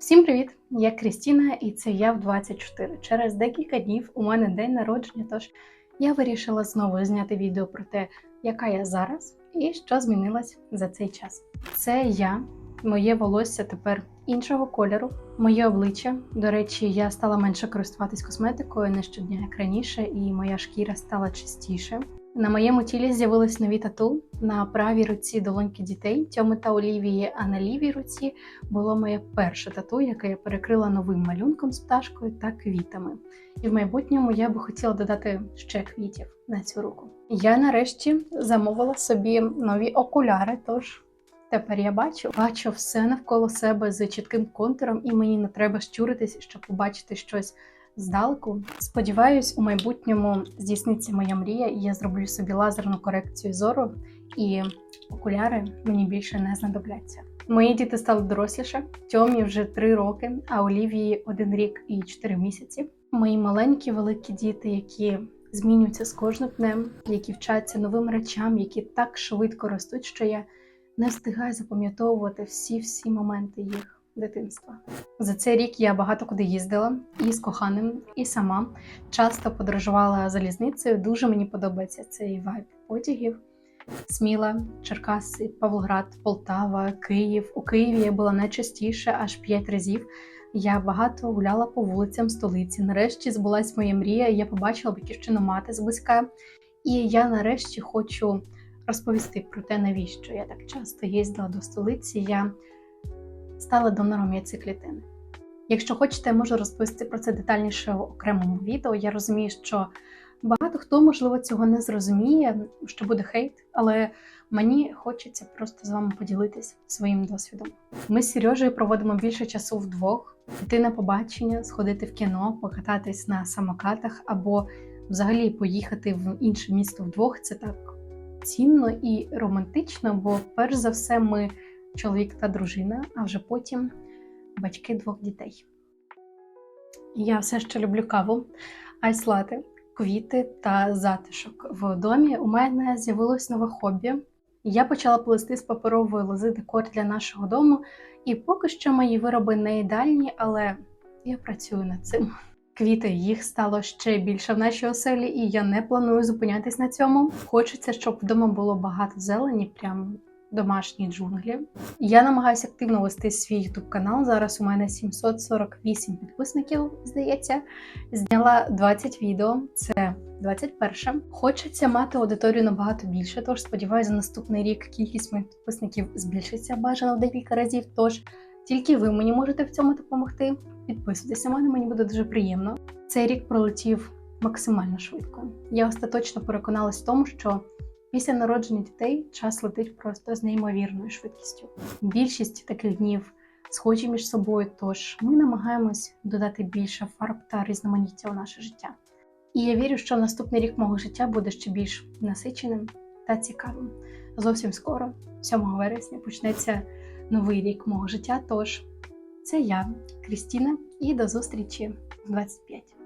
Всім привіт! Я Крістіна, і це я в 24. Через декілька днів у мене день народження, тож я вирішила знову зняти відео про те, яка я зараз і що змінилось за цей час. Це я, моє волосся тепер іншого кольору, моє обличчя. До речі, я стала менше користуватись косметикою не щодня, як раніше, і моя шкіра стала чистіше. На моєму тілі з'явились нові тату на правій руці долоньки дітей Тьоми та Олівії, а на лівій руці було моє перше тату, яке я перекрила новим малюнком з пташкою та квітами. І в майбутньому я би хотіла додати ще квітів на цю руку. Я нарешті замовила собі нові окуляри, тож тепер я бачу, бачу все навколо себе з чітким контуром, і мені не треба щуритись, щоб побачити щось здалеку. Сподіваюсь, у майбутньому здійсниться моя мрія, і я зроблю собі лазерну корекцію зору, і окуляри мені більше не знадобляться. Мої діти стали доросліше. Тьомі вже три роки, а Олівії один рік і чотири місяці. Мої маленькі великі діти, які змінюються з кожним днем, які вчаться новим речам, які так швидко ростуть, що я не встигаю запам'ятовувати всі-всі моменти їх дитинства. За цей рік я багато куди їздила і з коханим, і сама часто подорожувала залізницею. Дуже мені подобається цей вайб потягів. Сміла, Черкаси, Павлоград, Полтава, Київ. У Києві я була найчастіше, аж п'ять разів. Я багато гуляла по вулицям столиці. Нарешті збулась моя мрія. Я побачила батьківщину мати зблизька. І я нарешті хочу розповісти про те, навіщо я так часто їздила до столиці. Я стала донором яйцеклітини. Якщо хочете, я можу розповісти про це детальніше в окремому відео. Я розумію, що багато хто, можливо, цього не зрозуміє, що буде хейт, але мені хочеться просто з вами поділитись своїм досвідом. Ми з Сережею проводимо більше часу вдвох, йти на побачення, сходити в кіно, покататись на самокатах або взагалі поїхати в інше місто вдвох. Це так цінно і романтично, бо перш за все ми чоловік та дружина, а вже потім батьки двох дітей. Я все ще люблю каву, айслати, квіти та затишок. В домі у мене з'явилось нове хобі. Я почала плести з паперової лози декор для нашого дому, і поки що мої вироби не ідеальні, але я працюю над цим. Квіти їх стало ще більше в нашій оселі, і я не планую зупинятись на цьому. Хочеться, щоб вдома було багато зелені, прям домашні джунглі. Я намагаюся активно вести свій YouTube канал. Зараз у мене 748 підписників, здається. Зняла 20 відео. Це 21. Хочеться мати аудиторію набагато більше. Тож сподіваюся, за наступний рік кількість моїх підписників збільшиться бажано в декілька разів. Тож тільки ви мені можете в цьому допомогти. Підписуйтеся на мене, мені буде дуже приємно. Цей рік пролетів максимально швидко. Я остаточно переконалась в тому, що Після народження дітей час летить просто з неймовірною швидкістю. Більшість таких днів схожі між собою, тож ми намагаємось додати більше фарб та різноманіття у наше життя. І я вірю, що наступний рік мого життя буде ще більш насиченим та цікавим. Зовсім скоро, 7 вересня, почнеться новий рік мого життя. Тож це я, Крістіна, і до зустрічі в 25.